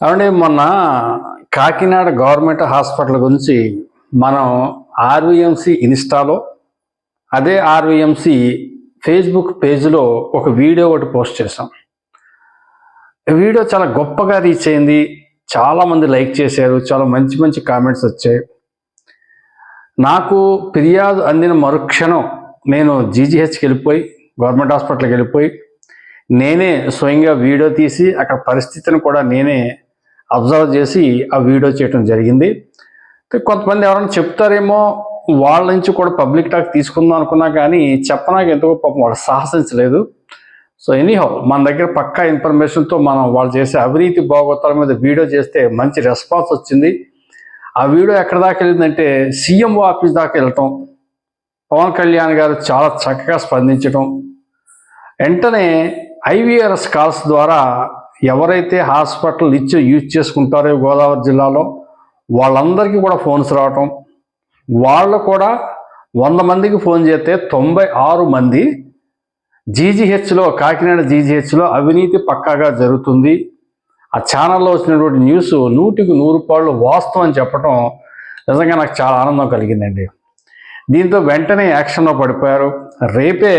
అవునండి మొన్న Kakinada government hospital గురించి మనం ఆర్వీఎంసీ ఇన్స్టాలో అదే ఆర్వీఎంసీ ఫేస్బుక్ పేజ్లో ఒక వీడియో ఒకటి పోస్ట్ చేశాం. వీడియో చాలా గొప్పగా రీచ్ అయింది చాలామంది లైక్ చేశారు చాలా మంచి మంచి కామెంట్స్ వచ్చాయి. నాకు ఫిర్యాదు అందిన మరుక్షణం నేను జీజీహెచ్కి వెళ్ళిపోయి గవర్నమెంట్ హాస్పిటల్కి వెళ్ళిపోయి నేనే స్వయంగా వీడియో తీసి అక్కడ పరిస్థితిని కూడా నేనే అబ్జర్వ్ చేసి ఆ వీడియో చేయడం జరిగింది. కొంతమంది ఎవరైనా చెప్తారేమో వాళ్ళ నుంచి కూడా పబ్లిక్ టాక్ తీసుకుందాం అనుకున్నా కానీ చెప్పనాక ఎందుకో పాపం వాళ్ళు సాహసించలేదు. సో ఎనీహౌ మన దగ్గర పక్కా ఇన్ఫర్మేషన్తో మనం వాళ్ళు చేసే అవినీతి బాగోతాల మీద వీడియో చేస్తే మంచి రెస్పాన్స్ వచ్చింది. ఆ వీడియో ఎక్కడ దాకా వెళ్ళిందంటే సీఎంఓ ఆఫీస్ దాకా వెళ్ళటం పవన్ కళ్యాణ్ గారు చాలా చక్కగా స్పందించడం వెంటనే ఐవీఆర్ఎస్ కాల్స్ ద్వారా ఎవరైతే హాస్పిటల్ ఇచ్చి యూజ్ చేసుకుంటారో గోదావరి జిల్లాలో వాళ్ళందరికీ కూడా ఫోన్స్ రావటం వాళ్ళు కూడా వంద మందికి ఫోన్ చేస్తే తొంభై ఆరు మంది జీజీహెచ్లో కాకినాడ జీజీహెచ్లో అవినీతి పక్కాగా జరుగుతుంది. ఆ ఛానల్లో వచ్చినటువంటి న్యూస్ నూటికి నూరు పాళ్ళు వాస్తవం అని చెప్పడం నిజంగా నాకు చాలా ఆనందం కలిగిందండి. దీంతో వెంటనే యాక్షన్లో పడిపోయారు. రేపే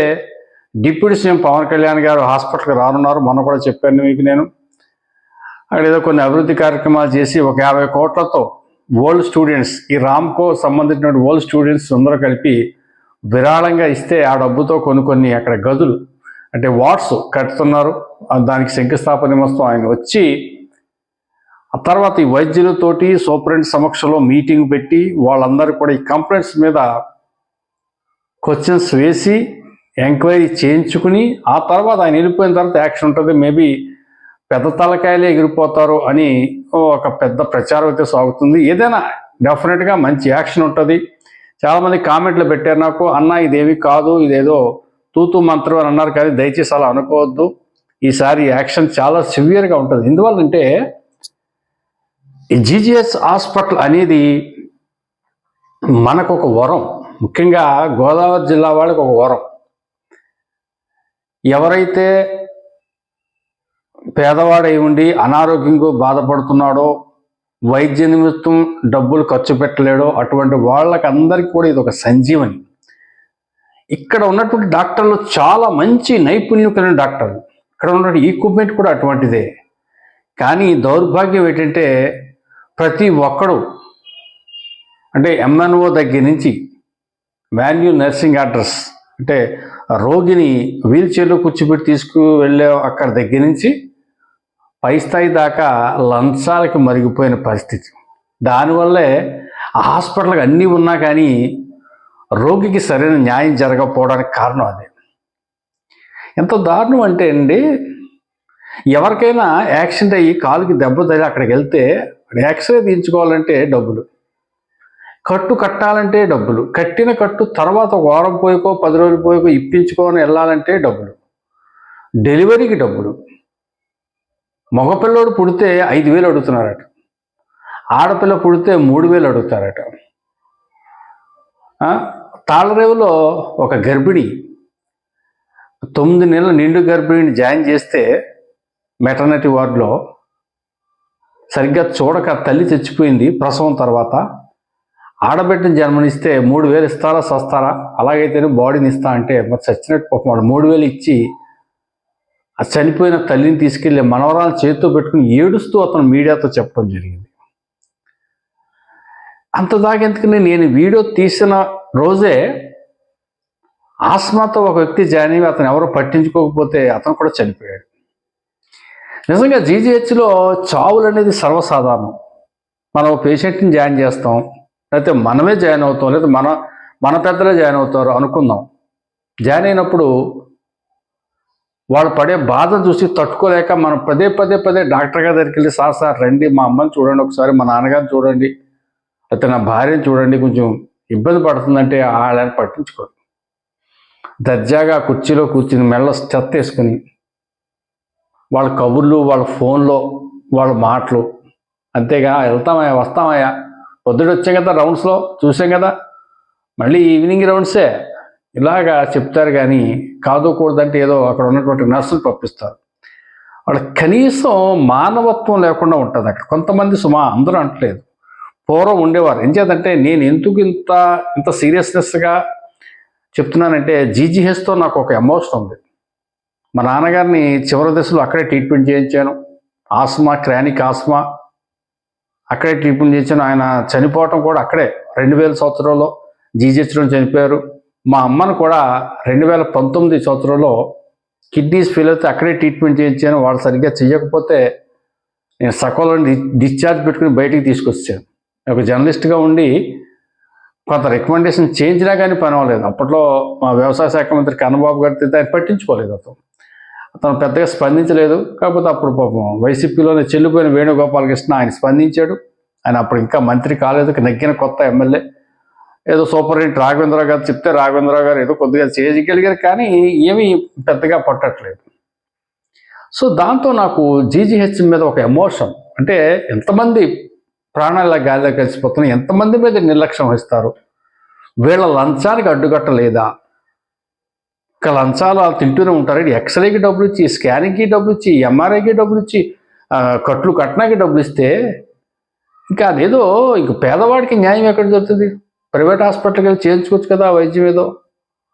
డిప్యూటీ సీఎం పవన్ కళ్యాణ్ గారు హాస్పిటల్కి రానున్నారు. మొన్న కూడా చెప్పాను మీకు నేను. అక్కడ ఏదో కొన్ని అభివృద్ధి కార్యక్రమాలు చేసి ఒక యాభై కోట్లతో ఓల్డ్ స్టూడెంట్స్ ఈ రామ్కో సంబంధించిన ఓల్డ్ స్టూడెంట్స్ అందరూ కలిపి విరాళంగా ఇస్తే ఆ డబ్బుతో కొన్ని కొన్ని అక్కడ గదులు అంటే వార్డ్స్ కడుతున్నారు దానికి శంకుస్థాపన మొత్తం ఆయన వచ్చి ఆ తర్వాత ఈ వైద్యులతోటి సూపరింట్ సమక్షంలో మీటింగ్ పెట్టి వాళ్ళందరూ కూడా ఈ కంప్లైంట్స్ మీద క్వశ్చన్స్ వేసి ఎంక్వైరీ చేయించుకుని ఆ తర్వాత ఆయన వెళ్ళిపోయిన తర్వాత యాక్షన్ ఉంటుంది. మేబీ పెద్ద తలకాయలే ఎగిరిపోతారు అని ఒక పెద్ద ప్రచారం అయితే సాగుతుంది. ఏదైనా డెఫినెట్గా మంచి యాక్షన్ ఉంటుంది. చాలామంది కామెంట్లు పెట్టారు నాకు అన్న ఇదేమి కాదు ఇదేదో తూతు మంత్రం అని అన్నారు కానీ దయచేసి అలా అనుకోవద్దు. ఈసారి యాక్షన్ చాలా సివియర్గా ఉంటుంది. ఎందువల్లంటే ఈ జీజీఎస్ హాస్పిటల్ అనేది మనకు ఒక వరం. ముఖ్యంగా గోదావరి జిల్లా వాళ్ళకి ఒక వరం. ఎవరైతే పేదవాడై ఉండి అనారోగ్యంగా బాధపడుతున్నాడో వైద్య నిమిత్తం డబ్బులు ఖర్చు పెట్టలేడో అటువంటి వాళ్ళకందరికీ కూడా ఇది ఒక సంజీవని. ఇక్కడ ఉన్నటువంటి డాక్టర్లు చాలా మంచి నైపుణ్యం కలిగిన డాక్టర్లు. ఇక్కడ ఉన్నటువంటి ఈక్విప్మెంట్ కూడా అటువంటిదే. కానీ దౌర్భాగ్యం ఏంటంటే ప్రతి ఒక్కడు అంటే ఎంఎన్ఓ దగ్గర నుంచి మాన్యూ నర్సింగ్ అడ్రస్ అంటే రోగిని వీల్ చైర్లో కూర్చోబెట్టి తీసుకువెళ్ళే అక్కడ దగ్గర నుంచి పై స్థాయి దాకా లంచాలకి మరిగిపోయిన పరిస్థితి. దానివల్లే హాస్పిటల్కి అన్నీ ఉన్నా కానీ రోగికి సరైన న్యాయం జరగకపోవడానికి కారణం అదే. ఎంత దారుణం అంటే అండి ఎవరికైనా యాక్సిడెంట్ అయ్యి కాలుకి దెబ్బ తగిలి అక్కడికి వెళ్తే ఎక్స్రే తీయించుకోవాలంటే డబ్బులు. కట్టు కట్టాలంటే డబ్బులు కట్టిన కట్టు తర్వాత వారం పోయికో పది రోజులు పోయికో ఇప్పించుకొని వెళ్ళాలంటే డబ్బులు. డెలివరీకి డబ్బులు. మగపిల్లోడు పుడితే ఐదు వేలు అడుగుతున్నారట. ఆడపిల్ల పుడితే మూడు వేలు అడుగుతారట. తాళరేవులో ఒక గర్భిణి తొమ్మిది నెలల నిండు గర్భిణిని జాయిన్ చేస్తే మెటర్నిటీ వార్డులో సరిగ్గా చూడక తల్లి చచ్చిపోయింది ప్రసవం తర్వాత. ఆడబెట్టిన జన్మనిస్తే మూడు వేలు ఇస్తారా సస్తారా? అలాగైతేనే బాడీని ఇస్తా అంటే మరి చచ్చినట్టు పాపం వాడు మూడు వేలు ఇచ్చి ఆ చనిపోయిన తల్లిని తీసుకెళ్ళి మనవరాలను చేతితో పెట్టుకుని ఏడుస్తూ అతను మీడియాతో చెప్పడం జరిగింది. అంత దాకెందుకని నేను వీడియో తీసిన రోజే ఆస్మాతో ఒక వ్యక్తి జాయిన్ అయ్యి అతను ఎవరో పట్టించుకోకపోతే అతను కూడా చనిపోయాడు. నిజంగా జీజీహెచ్లో చావులు అనేది సర్వసాధారణం. మనం పేషెంట్ని జాయిన్ చేస్తాం. లేకపోతే మనమే జాయిన్ అవుతాం లేదా మన మన పెద్దలే జాయిన్ అవుతారు అనుకుందాం. జాయిన్ అయినప్పుడు వాళ్ళు పడే బాధ చూసి తట్టుకోలేక మనం పదే పదే పదే డాక్టర్ గారి దగ్గరికి వెళ్ళి సార్ సార్ రండి మా అమ్మని చూడండి ఒకసారి మా నాన్నగారిని చూడండి లేకపోతే నా భార్యని చూడండి కొంచెం ఇబ్బంది పడుతుందంటే వాళ్ళని పట్టించుకోరు. దర్జాగా కుర్చీలో కూర్చుని మెల్ల చెత్త వేసుకుని వాళ్ళ కబుర్లు వాళ్ళ ఫోన్లో వాళ్ళ మాటలు అంతేగా వెళ్తామయ్యా వస్తామయ్యా పొద్దుడు వచ్చాం కదా రౌండ్స్లో చూసాం కదా? మళ్ళీ ఈవినింగ్ రౌండ్సే. ఇలాగా చెప్తారు కానీ కాదు కూడదంటే ఏదో అక్కడ ఉన్నటువంటి నర్సులు పంపిస్తారు. వాళ్ళకి కనీసం మానవత్వం లేకుండా ఉంటుంది అక్కడ. కొంతమంది సుమా అందరూ అంటలేదు పూర్వం ఉండేవారు. ఏం చేద్దంటే నేను ఎందుకు ఇంత ఇంత సీరియస్నెస్గా చెప్తున్నానంటే జీజీహెచ్తో నాకు ఒక ఎమోషన్ ఉంది. మా నాన్నగారిని చివరి దశలో అక్కడే ట్రీట్మెంట్ చేయించాను. ఆస్మా క్రానిక్ ఆస్మా అక్కడే ట్రీట్మెంట్ చేశాను. ఆయన చనిపోవటం కూడా అక్కడే. రెండు వేల సంవత్సరంలో జీజెచ్లో చనిపోయారు. మా అమ్మను కూడా రెండు వేల పంతొమ్మిది సంవత్సరంలో కిడ్నీస్ ఫెయిల్ అయితే అక్కడే ట్రీట్మెంట్ చేయించాను. వాళ్ళు సరిగ్గా చేయకపోతే నేను సకాలంలో డిశ్చార్జ్ పెట్టుకుని బయటికి తీసుకొచ్చాను. ఒక జర్నలిస్ట్గా ఉండి కొంత రికమెండేషన్ చేయించినా కానీ పని అవ్వలేదు అప్పట్లో మా వ్యవసాయ శాఖ మంత్రి కన్నబాబు గారి దాన్ని పట్టించుకోలేదు అతను. అతను పెద్దగా స్పందించలేదు. కాకపోతే అప్పుడు పాపం వైసీపీలోనే చెల్లిపోయిన వేణుగోపాలకృష్ణ ఆయన స్పందించాడు. ఆయన అప్పుడు ఇంకా మంత్రి కాలేదు. నగ్గిన కొత్త ఎమ్మెల్యే. ఏదో సూపరింటెండెంట్ రాఘవేంద్రరావు గారు చెప్తే రాఘవేంద్రరావు గారు ఏదో కొద్దిగా చేయగలిగారు కానీ ఏమీ పెద్దగా పట్టట్లేదు. సో దాంతో నాకు జీజీహెచ్ మీద ఒక ఎమోషన్. అంటే ఎంతమంది ప్రాణాల గాలిలో కలిసిపోతున్నాయి. ఎంతమంది మీద నిర్లక్ష్యం వహిస్తారు? వీళ్ళ లంచానికి అడ్డుకట్టలేదా? ఇంకా లంచాలు వాళ్ళు తింటూనే ఉంటారు. ఎక్స్రేకి డబ్బులు ఇచ్చి స్కానింగ్కి డబ్బులు ఇచ్చి ఎంఆర్ఐకి డబ్బులు ఇచ్చి కట్లు కట్టడానికి డబ్బులు ఇస్తే ఇంకా అదేదో ఇంక పేదవాడికి న్యాయం ఎక్కడ దొరుకుతుంది ప్రైవేట్ హాస్పిటల్కి వెళ్ళి చేయించుకోవచ్చు కదా ఆ వైద్యం ఏదో.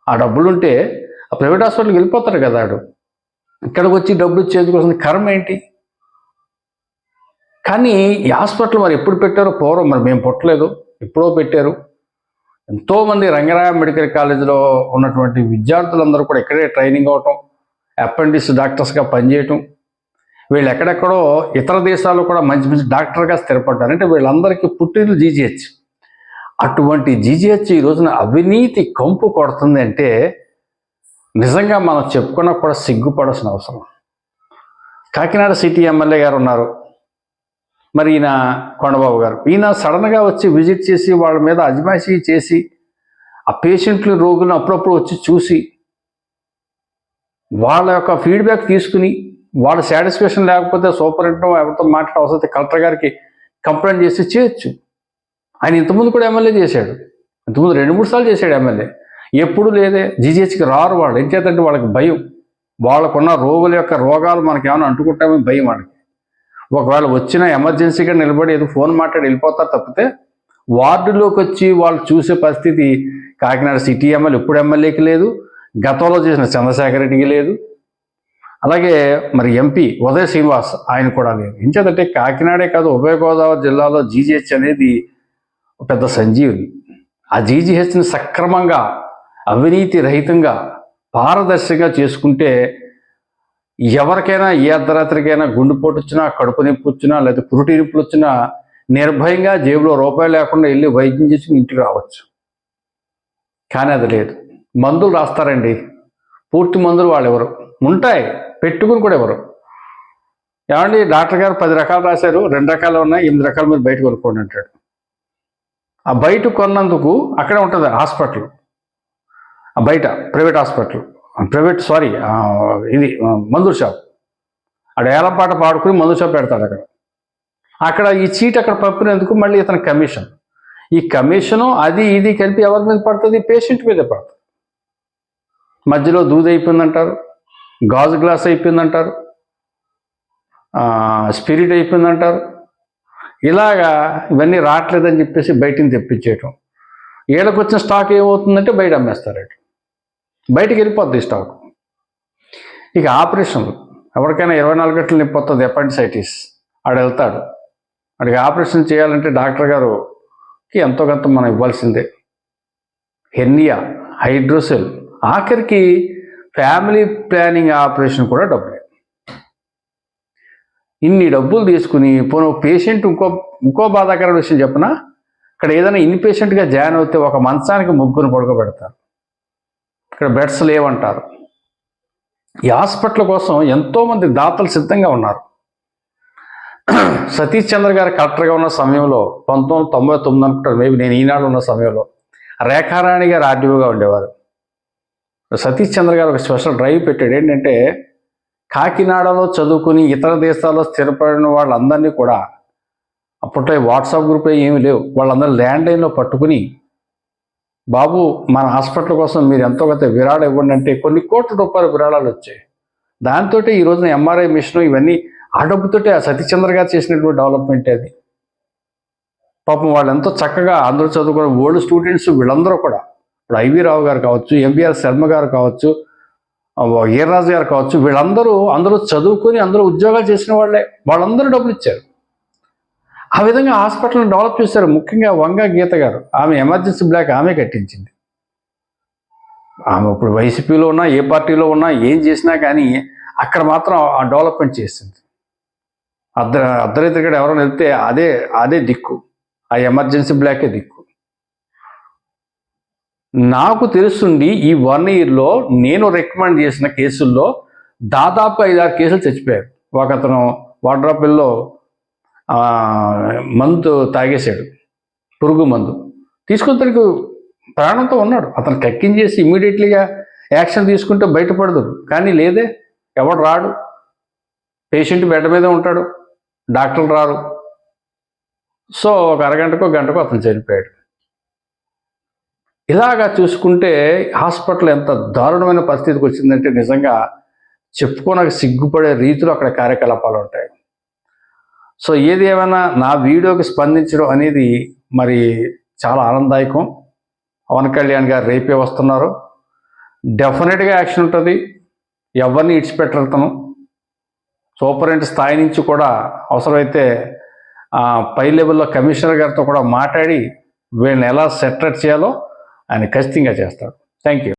ఆ డబ్బులు ఉంటే ఆ ప్రైవేట్ హాస్పిటల్కి వెళ్ళిపోతారు కదా ఆడు. ఇక్కడికి వచ్చి డబ్బులు చేయించుకోవాల్సిన కర్మ ఏంటి? కానీ ఈ హాస్పిటల్ మరి ఎప్పుడు పెట్టారో పూర్వం మరి మేము పుట్టలేదు. ఎప్పుడో పెట్టారు. ఎంతోమంది రంగరాయ మెడికల్ కాలేజీలో ఉన్నటువంటి విద్యార్థులందరూ కూడా ఇక్కడే ట్రైనింగ్ అవటం అప్రెంటిస్ డాక్టర్స్గా పనిచేయటం వీళ్ళు ఎక్కడెక్కడో ఇతర దేశాల్లో కూడా మంచి మంచి డాక్టర్గా స్థిరపడ్డారు. అంటే వీళ్ళందరికీ పుట్టిన జీజీహెచ్. అటువంటి జీజీహెచ్ ఈ రోజున అవినీతి కంపు కొడుతుంది అంటే నిజంగా మనం చెప్పుకున్నా కూడా సిగ్గుపడాల్సిన అవసరం. కాకినాడ సిటీ ఎమ్మెల్యే గారు ఉన్నారు. మరి ఈయన కొండబాబు గారు. ఈయన సడన్గా వచ్చి విజిట్ చేసి వాళ్ళ మీద అజమాయిషీ చేసి ఆ పేషెంట్లు రోగులను అప్పుడప్పుడు వచ్చి చూసి వాళ్ళ యొక్క ఫీడ్బ్యాక్ తీసుకుని వాళ్ళ సాటిస్ఫాక్షన్ లేకపోతే సూపరింటెండెంట్ ఎవరితో మాట్లాడే అవసరం కలెక్టర్ గారికి కంప్లైంట్ చేసి చేయొచ్చు. ఆయన ఇంతకుముందు కూడా ఎమ్మెల్యే చేశాడు. ఇంతకుముందు రెండు మూడు సార్లు చేశాడు ఎమ్మెల్యే. ఎప్పుడు లేదే జీజీహెచ్కి రారు వాళ్ళు. ఏం చేతంటే వాళ్ళకి భయం. వాళ్ళకున్న రోగుల యొక్క రోగాలు మనకి ఏమైనా అంటుకుంటామని భయం వాళ్ళకి. ఒకవేళ వచ్చిన ఎమర్జెన్సీగా నిలబడి ఏదో ఫోన్ మాట్లాడి వెళ్ళిపోతారు తప్పితే వార్డులోకి వచ్చి వాళ్ళు చూసే పరిస్థితి కాకినాడ సిటీ ఎమ్మెల్యే ఇప్పుడు ఎమ్మెల్యేకి లేదు గతంలో చేసిన చంద్రశేఖర రెడ్డికి లేదు. అలాగే మరి ఎంపీ ఉదయ శ్రీనివాస్ ఆయన కూడా లేదు. ఎంచేదంటే కాకినాడే కాదు ఉభయ గోదావరి జిల్లాలో జీజీహెచ్ అనేది ఒక పెద్ద సంజీవిని. ఆ జీజీహెచ్ని సక్రమంగా అవినీతి రహితంగా పారదర్శకంగా చేసుకుంటే ఎవరికైనా ఏ అర్ధరాత్రికైనా గుండెపోటు వచ్చినా కడుపు నొప్పి వచ్చినా లేదా పురుటి నొప్పులు వచ్చినా నిర్భయంగా జేబులో రూపాయలు లేకుండా వెళ్ళి వైద్యం చేసి ఇంటికి రావచ్చు. కానీ అది లేదు. మందులు రాస్తారండి. పూర్తి మందులు వాళ్ళు ఎవరు ఉంటాయి. పెట్టుకుని కూడా ఎవరు? ఏమండి డాక్టర్ గారు పది రకాలు రాశారు రెండు రకాలు ఉన్నాయి ఎనిమిది రకాలు మీరు బయట కొనుక్కోండి అంటాడు. ఆ బయట కొన్నందుకు అక్కడే ఉంటుంది హాస్పిటల్. ఆ బయట ప్రైవేట్ హాస్పిటల్. ప్రైవేట్ సారీ ఇది మందు మందుల షాప్. ఆడ ఏలపాట పాడుకుని మందు షాప్ పెడతాడు అక్కడ. అక్కడ ఈ చీట్ అక్కడ పంపినందుకు మళ్ళీ ఇతని కమిషన్. ఈ కమిషను అది ఇది కలిపి ఎవరి మీద పడుతుంది? పేషెంట్ మీద పడుతుంది. మధ్యలో దూది అయిపోయిందంటారు గాజు గ్లాస్ అయిపోయిందంటారు స్పిరిట్ అయిపోయిందంటారు. ఇలాగా ఇవన్నీ రావట్లేదని చెప్పేసి బయటిని తెప్పించేయటం. ఏళ్ళకి వచ్చిన స్టాక్ ఏమవుతుందంటే బయట అమ్మేస్తారు బయటికి వెళ్ళిపోద్ది స్టాక్. ఇక ఆపరేషన్లు ఎవరికైనా ఇరవై నాలుగు గంటలు నొప్పి వస్తుంది అపెండిసైటిస్. ఆడు వెళ్తాడు. వాడికి ఆపరేషన్ చేయాలంటే డాక్టర్ గారుకి ఎంతో కొంత మనం ఇవ్వాల్సిందే. హెర్నియా హైడ్రోసెల్ ఆఖరికి ఫ్యామిలీ ప్లానింగ్ ఆపరేషన్ కూడా డబ్బులే. ఇన్ని డబ్బులు తీసుకుని పోను పేషెంట్ ఇంకో ఇంకో బాధాకరమైన విషయం చెప్పిన? ఇక్కడ ఏదైనా ఇన్ పేషెంట్గా జాయిన్ అవుతే ఒక మంచానికి ముగ్గురు పడుకోబెడతారు. ఇక్కడ బెడ్స్ లేవంటారు. ఈ హాస్పిటల్ కోసం ఎంతోమంది దాతలు సిద్ధంగా ఉన్నారు. సతీష్ చంద్ర గారు కలెక్టర్గా ఉన్న సమయంలో పంతొమ్మిది వందల తొంభై తొమ్మిది అనుకుంటారు మేబీ నేను ఈనాడు ఉన్న సమయంలో రేఖారాణి గారు ఆర్డీఓగా ఉండేవారు. సతీష్ చంద్ర గారు ఒక స్పెషల్ డ్రైవ్ పెట్టాడు. ఏంటంటే కాకినాడలో చదువుకుని ఇతర దేశాల్లో స్థిరపడిన వాళ్ళందరినీ కూడా అప్పట్లో వాట్సాప్ గ్రూప్ ఏమీ లేవు. వాళ్ళందరూ ల్యాండ్ లైన్లో పట్టుకుని బాబు మన హాస్పిటల్ కోసం మీరు ఎంతో కొంత విరాళం ఇవ్వండి అంటే కొన్ని కోట్ల రూపాయల విరాళాలు వచ్చాయి. దాంతో ఈ రోజున ఎంఆర్ఐ మిషన్ ఇవన్నీ ఆ డబ్బుతోటే ఆ సతీచంద్ర గారు చేసినటువంటి డెవలప్మెంట్ అది. పాపం వాళ్ళు ఎంతో చక్కగా అందరూ చదువుకున్న ఓల్డ్ స్టూడెంట్స్ వీళ్ళందరూ కూడా ఇప్పుడు ఐవి రావు గారు కావచ్చు ఎంబీఆర్ శర్మ గారు కావచ్చు ఆ, ఈర్రాజు గారు కావచ్చు వీళ్ళందరూ అందరూ చదువుకొని అందరూ ఉద్యోగాలు చేసిన వాళ్ళే. వాళ్ళందరూ డబ్బులు ఇచ్చారు. ఆ విధంగా హాస్పిటల్ని డెవలప్ చేశారు ముఖ్యంగా వంగ గీత గారు. ఆమె ఎమర్జెన్సీ బ్లాక్ ఆమె కట్టించింది. ఆమె ఇప్పుడు వైసీపీలో ఉన్నా ఏ పార్టీలో ఉన్నా ఏం చేసినా కానీ అక్కడ మాత్రం ఆ డెవలప్మెంట్ చేసింది. అర్ధ అర్ధరైతుగా ఎవరైనా వెళ్తే అదే అదే దిక్కు. ఆ ఎమర్జెన్సీ బ్లాకే దిక్కు. నాకు తెలుసుండి ఈ వన్ ఇయర్లో నేను రికమెండ్ చేసిన కేసుల్లో దాదాపు ఐదారు కేసులు చచ్చిపోయారు. ఒక అతను మందు తాగేశాడు. పురుగు మందు. తీసుకుని తనకు ప్రాణంతో ఉన్నాడు. అతను కక్కించేసి ఇమీడియట్లీగా యాక్షన్ తీసుకుంటే బయటపడదు. కానీ లేదే ఎవడు రాడు? పేషెంట్ బెడ్ మీద ఉంటాడు. డాక్టర్లు రారు. సో ఒక అరగంటకో గంటకో అతను చనిపోయాడు. ఇలాగా చూసుకుంటే హాస్పిటల్ ఎంత దారుణమైన పరిస్థితికి వచ్చిందంటే నిజంగా చెప్పుకోనకు సిగ్గుపడే రీతిలో అక్కడ కార్యకలాపాలు ఉంటాయి. సో ఏది ఏమైనా నా వీడియోకి స్పందించడం అనేది మరి చాలా ఆనందదాయకం. పవన్ కళ్యాణ్ గారు రేపే వస్తున్నారు. డెఫినెట్గా యాక్షన్ ఉంటుంది. ఎవరిని ఇడిచిపెట్టరుతాను సూపరింట్ స్థాయి నుంచి కూడా అవసరమైతే పై లెవెల్లో కమిషనర్ గారితో కూడా మాట్లాడి వీళ్ళని ఎలా సెటరేట్ చేయాలో ఆయన ఖచ్చితంగా చేస్తాడు థ్యాంక్ యూ